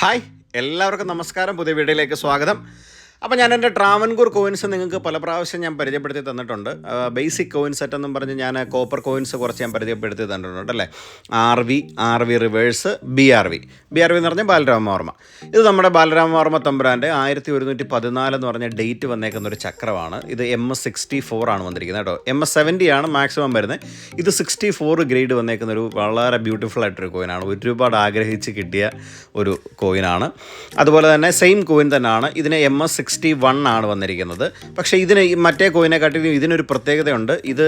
Hi എല്ലാവർക്കും നമസ്കാരം. പുതിയ വീഡിയോയിലേക്ക് സ്വാഗതം. അപ്പോൾ ഞാൻ എന്റെ ട്രാവൻകൂർ കോയിൻസ് നിങ്ങൾക്ക് പല പ്രാവശ്യം ഞാൻ പരിചയപ്പെടുത്തി തന്നിട്ടുണ്ട്. ബേസിക് കോയിൻ സെറ്റ് എന്നും പറഞ്ഞ് ഞാൻ കോപ്പർ കോയിൻസ് കുറച്ച് ഞാൻ പരിചയപ്പെടുത്തി തന്നിട്ടുണ്ട് അല്ലേ? R V R V reverse B R V B R V എന്ന് പറഞ്ഞാൽ ബാലരാമവർമ്മ ഇത് നമ്മുടെ ബാലരാമവർമ്മ തമ്പുരാന്റെ ആയിരത്തി ഒരുന്നൂറ്റി പതിനാല് എന്ന് പറഞ്ഞ ഡേറ്റ് വന്നേക്കുന്ന ഒരു ചക്രമാണ്. ഇത് എം എസ് സിക്സ്റ്റി ഫോർ ആണ് വന്നിരിക്കുന്നത് കേട്ടോ. എം എസ് സെവന്റി ആണ് മാക്സിമം വരുന്നത്. ഇത് സിക്സ്റ്റി ഫോർ ഗ്രേഡ് വന്നേക്കുന്ന ഒരു വളരെ ബ്യൂട്ടിഫുൾ ആയിട്ടൊരു കോയിനാണ് ഒരുപാട് ആഗ്രഹിച്ച് കിട്ടിയ ഒരു കോയിനാണ് അതുപോലെ തന്നെ സെയിം കോയിൻ തന്നെയാണ്. ഇതിനെ എം എസ് സിക്സ്റ്റി വൺ ആണ് വന്നിരിക്കുന്നത്. പക്ഷേ ഇതിന് മറ്റേ കോയിനെക്കാട്ടിലും ഇതിനൊരു പ്രത്യേകതയുണ്ട്. ഇത്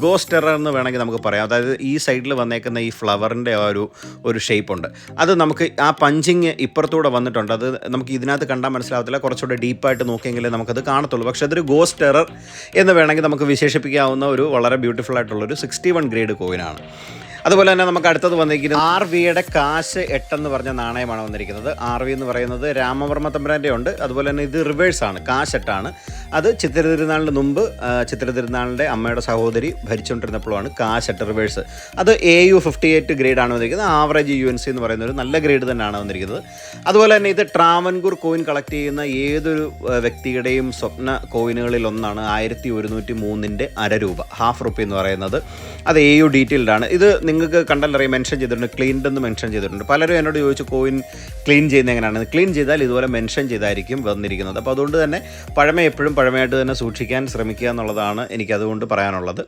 ഗോസ്റ്റ് ടെറർ എന്ന് വേണമെങ്കിൽ നമുക്ക് പറയാം. അതായത് ഈ സൈഡിൽ വന്നേക്കുന്ന ഈ ഫ്ലവറിന്റെ ആ ഒരു ഒരു ഷേപ്പ് ഉണ്ട്. അത് നമുക്ക് ആ പഞ്ചിങ് ഇപ്പുറത്തൂടെ വന്നിട്ടുണ്ട്. അത് നമുക്ക് ഇതിനകത്ത് കണ്ടാൽ മനസ്സിലാവത്തില്ല. കുറച്ചുകൂടെ ഡീപ്പായിട്ട് നോക്കിയെങ്കിലേ നമുക്കത് കാണത്തുള്ളൂ. പക്ഷേ അതൊരു ഗോസ്റ്റ് എറർ എന്ന് വേണമെങ്കിൽ നമുക്ക് വിശേഷിപ്പിക്കാവുന്ന ഒരു വളരെ ബ്യൂട്ടിഫുൾ ആയിട്ടുള്ളൊരു സിക്സ്റ്റി വൺ ഗ്രേഡ് കോയിനാണ്. അതുപോലെ തന്നെ നമുക്ക് അടുത്തത് വന്നിരിക്കുന്നത് ആർ വിയുടെ കാശ് എട്ടെന്ന് പറഞ്ഞ നാണയമാണ് വന്നിരിക്കുന്നത്. ആർ വി എന്ന് പറയുന്നത് രാമവർമ്മ തമ്പുരാന്റെ ഉണ്ട്. അതുപോലെ തന്നെ ഇത് റിവേഴ്സ് ആണ്. കാശ് എട്ടാണ്. അത് ചിത്തിര തിരുനാളിന് മുമ്പ് ചിത്തിര തിരുനാളിന്റെ അമ്മയുടെ സഹോദരി ഭരിച്ചുകൊണ്ടിരുന്നപ്പോഴാണ് കാശ് എട്ട് റിവേഴ്സ് അത് എ യു ഫിഫ്റ്റി എയ്റ്റ് ഗ്രേഡാണ് വന്നിരിക്കുന്നത്. ആവറേജ് യു എൻ സി എന്ന് പറയുന്ന ഒരു നല്ല ഗ്രേഡ് തന്നെയാണ് വന്നിരിക്കുന്നത്. അതുപോലെ തന്നെ ഇത് ട്രാവൻകൂർ കോയിൻ കളക്ട് ചെയ്യുന്ന ഏതൊരു വ്യക്തിയുടെയും സ്വപ്ന കോയിനുകളിൽ ഒന്നാണ് ആയിരത്തി ഒരുന്നൂറ്റി മൂന്നിന്റെ അര രൂപ. ഹാഫ് റുപ്പി എന്ന് പറയുന്നത്. അത് എ യു ഡീറ്റെയിൽഡ് ആണ്. ഇത് നിങ്ങൾക്ക് കണ്ടല്ലറിയാം മെൻഷൻ ചെയ്തിട്ടുണ്ട് ക്ലീൻഡ് എന്ന് മെൻഷൻ ചെയ്തിട്ടുണ്ട്. പലരും എന്നോട് ചോദിച്ചു കോയിൻ ക്ലീൻ ചെയ്യുന്ന എങ്ങനെയാണ്? ക്ലീൻ ചെയ്താൽ ഇതുപോലെ മെൻഷൻ ചെയ്തായിരിക്കും വന്നിരിക്കുന്നത്. അപ്പോൾ അതുകൊണ്ട് തന്നെ പഴമ എപ്പോഴും പഴമയായിട്ട് തന്നെ സൂക്ഷിക്കാൻ ശ്രമിക്കുക എന്നുള്ളതാണ് എനിക്കതുകൊണ്ട് പറയാനുള്ളത്.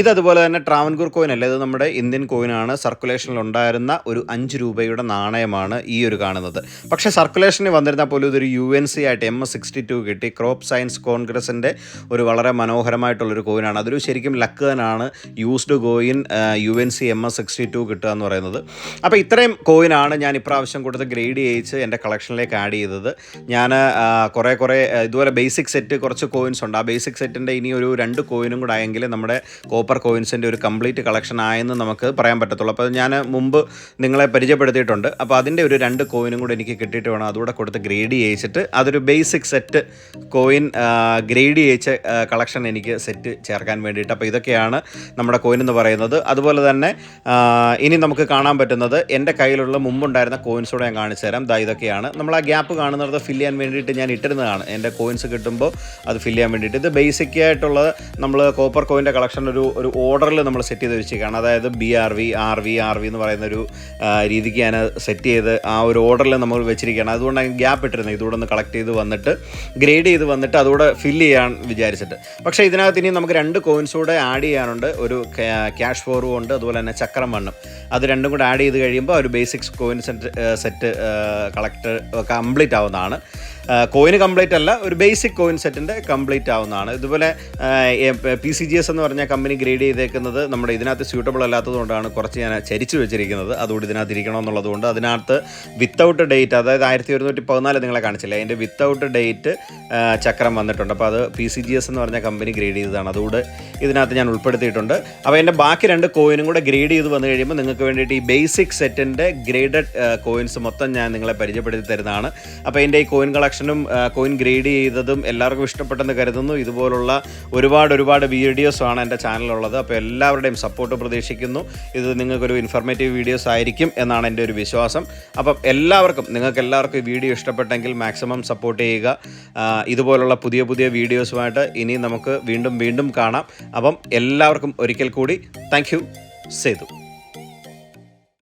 ഇതതുപോലെ തന്നെ ട്രാവൻകൂർ കോയിൻ അല്ല? ഇത് നമ്മുടെ ഇന്ത്യൻ കോയിനാണ്. സർക്കുലേഷനിൽ ഉണ്ടായിരുന്ന ഒരു അഞ്ച് രൂപയുടെ നാണയമാണ് ഈ ഒരു കാണുന്നത്. പക്ഷേ സർക്കുലേഷനിൽ വന്നിരുന്ന പോലും ഇതൊരു യു എൻ സി ആയിട്ട് എം എസ് സിക്സ്റ്റി ടു കിട്ടി. ക്രോപ്പ് സയൻസ് കോൺഗ്രസിന്റെ ഒരു വളരെ മനോഹരമായിട്ടുള്ളൊരു കോയിനാണ്. അതൊരു ശരിക്കും ലക്ക് തന്നെയാണ് used coin U N C M S sixty two കിട്ടുക എന്ന് പറയുന്നത്. അപ്പോൾ ഇത്രയും കോയിനാണ് ഞാൻ ഇപ്രാവശ്യം കൊടുത്ത് ഗ്രേഡ് ചെയ്യിച്ച് എന്റെ കളക്ഷനിലേക്ക് ആഡ് ചെയ്തത്. ഞാൻ കുറേ കുറേ ഇതുപോലെ ബേസിക് സെറ്റ് കുറച്ച് കോയിൻസ് ഉണ്ട്. ആ ബേസിക് സെറ്റിന്റെ ഇനി ഒരു രണ്ട് കോയിനും കൂടെ ആയെങ്കിൽ നമ്മുടെ കോപ്പർ കോയിൻസിന്റെ ഒരു കംപ്ലീറ്റ് കളക്ഷൻ ആയെന്ന് നമുക്ക് പറയാൻ പറ്റത്തുള്ളൂ. അപ്പോൾ ഞാൻ മുമ്പ് നിങ്ങളെ പരിചയപ്പെടുത്തിയിട്ടുണ്ട്. അപ്പോൾ അതിന്റെ ഒരു രണ്ട് കോയിനും കൂടെ എനിക്ക് കിട്ടിയിട്ട് വേണം അതുകൂടെ കൊടുത്ത് ഗ്രേഡ് ചെയ്യിച്ചിട്ട് അതൊരു ബേസിക് സെറ്റ് കോയിൻ ഗ്രേഡ് ചെയ്യിച്ച കളക്ഷൻ എനിക്ക് സെറ്റ് ചേർക്കാൻ വേണ്ടിയിട്ട്. അപ്പോൾ ഇതൊക്കെയാണ് നമ്മുടെ കോയിൻ എന്ന് പറയുന്നത്. അതുപോലെ തന്നെ ആ, ഇനി നമുക്ക് കാണാൻ പറ്റുന്നത് എന്റെ കയ്യിലുള്ള മുമ്പുണ്ടായിരുന്ന കോയിൻസോടെ ഞാൻ കാണിച്ചു തരാം. ദാ ഇതൊക്കെയാണ്. നമ്മൾ ആ ഗ്യാപ്പ് കാണുന്നത് ഫില്ല് ചെയ്യാൻ വേണ്ടിയിട്ട് ഞാൻ ഇട്ടിരുന്നതാണ്. എന്റെ കോയിൻസ് കിട്ടുമ്പോൾ അത് ഫില്ല് ചെയ്യാൻ വേണ്ടിയിട്ട്. ഇത് ബേസിക് ആയിട്ടുള്ളത് നമ്മൾ കോപ്പർ കോയിന്റെ കളക്ഷൻ ഒരു ഒരു ഓർഡറിൽ നമ്മൾ സെറ്റ് ചെയ്ത് വെച്ചിരിക്കുകയാണ്. അതായത് B R V R V R V എന്ന് പറയുന്ന ഒരു രീതിക്ക് ഞാൻ സെറ്റ് ചെയ്ത് ആ ഒരു ഓർഡറിൽ നമ്മൾ വെച്ചിരിക്കുകയാണ്. അതുകൊണ്ടാണ് ഗ്യാപ്പ് ഇട്ടിരുന്നത്. ഇതുകൂടെ ഒന്ന് കളക്ട് ചെയ്ത് വന്നിട്ട് ഗ്രേഡ് ചെയ്ത് വന്നിട്ട് അതുകൂടെ ഫില്ല് ചെയ്യാൻ വിചാരിച്ചിട്ട്. പക്ഷേ ഇതിനകത്ത് ഇനി നമുക്ക് രണ്ട് കോയിൻസ് കൂടെ ആഡ് ചെയ്യാനുണ്ട്. ഒരു ക്യാഷ് ഫോറും ഉണ്ട്. അതുപോലെ തന്നെ ചക്രം വണ്ണും. അത് രണ്ടും കൂടെ ആഡ് ചെയ്ത് കഴിയുമ്പോൾ ഒരു basics coin set set collect complete ആവുന്നതാണ്. കോയിന് കംപ്ലീറ്റ് അല്ല ഒരു ബേസിക് കോയിൻ സെറ്റിന്റെ കംപ്ലീറ്റ് ആവുന്നതാണ്. ഇതുപോലെ പി സി ജി എസ് എന്ന് പറഞ്ഞ കമ്പനി ഗ്രേഡ് ചെയ്തേക്കുന്നത് നമ്മുടെ ഇതിനകത്ത് സ്യൂട്ടബിൾ അല്ലാത്തതുകൊണ്ടാണ് കുറച്ച് ഞാൻ ചരിച്ചു വെച്ചിരിക്കുന്നത്. അതുകൊണ്ട് ഇതിനകത്ത് ഇരിക്കണമെന്നുള്ളത് കൊണ്ട് അതിനകത്ത് വിത്തൗട്ട് ഡേറ്റ് അതായത് ആയിരത്തി ഒരുന്നൂറ്റി പതിനാല് നിങ്ങളെ കാണിച്ചില്ല? അതിന്റെ വിത്തൗട്ട് ഡേറ്റ് ചക്രം വന്നിട്ടുണ്ട്. അപ്പോൾ അത് പി സി ജി എസ് എന്ന് പറഞ്ഞ കമ്പനി ഗ്രേഡ് ചെയ്തതാണ്. അതുകൊണ്ട് ഇതിനകത്ത് ഞാൻ ഉൾപ്പെടുത്തിയിട്ടുണ്ട്. അപ്പോൾ എന്റെ ബാക്കി രണ്ട് കോയിനും കൂടെ ഗ്രേഡ് ചെയ്ത് വന്നു കഴിയുമ്പോൾ നിങ്ങൾക്ക് വേണ്ടിയിട്ട് ഈ ബേസിക് സെറ്റിന്റെ ഗ്രേഡഡ് കോയിൻസ് മൊത്തം ഞാൻ നിങ്ങളെ പരിചയപ്പെടുത്തി തരുന്നതാണ്. അപ്പോൾ എന്റെ ഈ കോയിൻ കളക്ഷനും കോയിൻ ഗ്രേഡ് ചെയ്തതും എല്ലാവർക്കും ഇഷ്ടപ്പെട്ടെന്ന് കരുതുന്നു. ഇതുപോലുള്ള ഒരുപാട് ഒരുപാട് വീഡിയോസാണ് എന്റെ ചാനലുള്ളത് അപ്പോൾ എല്ലാവരുടെയും സപ്പോർട്ട് പ്രതീക്ഷിക്കുന്നു. ഇത് നിങ്ങൾക്കൊരു ഇൻഫർമേറ്റീവ് വീഡിയോസ് ആയിരിക്കും എന്നാണ് എന്റെ ഒരു വിശ്വാസം. അപ്പം എല്ലാവർക്കും നിങ്ങൾക്ക് എല്ലാവർക്കും വീഡിയോ ഇഷ്ടപ്പെട്ടെങ്കിൽ മാക്സിമം സപ്പോർട്ട് ചെയ്യുക. ഇതുപോലുള്ള പുതിയ പുതിയ വീഡിയോസുമായിട്ട് ഇനി നമുക്ക് വീണ്ടും വീണ്ടും കാണാം. അപ്പം എല്ലാവർക്കും ഒരിക്കൽ കൂടി താങ്ക് യു സേതു.